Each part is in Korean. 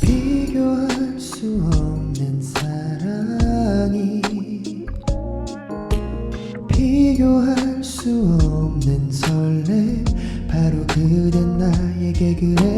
비교할 수 없는 사랑이 비교할 수 없는 설렘 바로 그댄 나에게 그래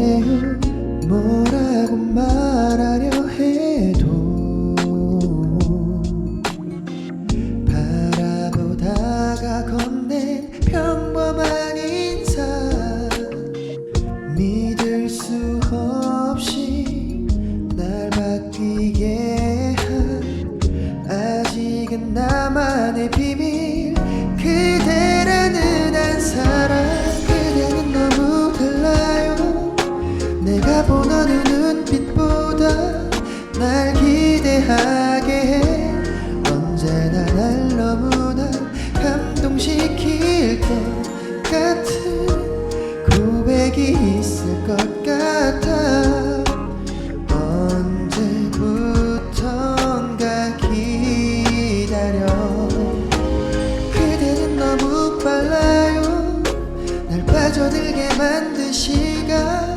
것 같아. 언제부턴가 기다려. 그대는 너무 빨라요. 날 빠져들게 만든 시간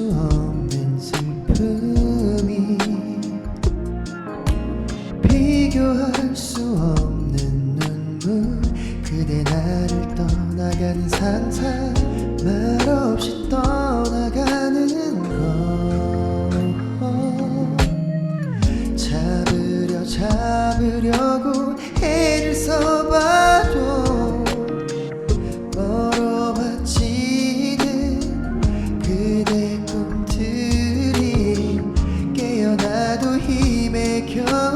수 없는 슬픔이 비교할 수 없는 눈물 그대 나를 떠나가는 상상 말없이 떠나가는 것 잡으려 잡으려고 애를 써 지켜.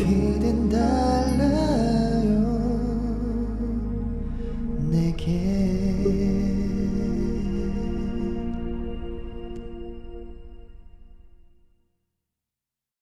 一点带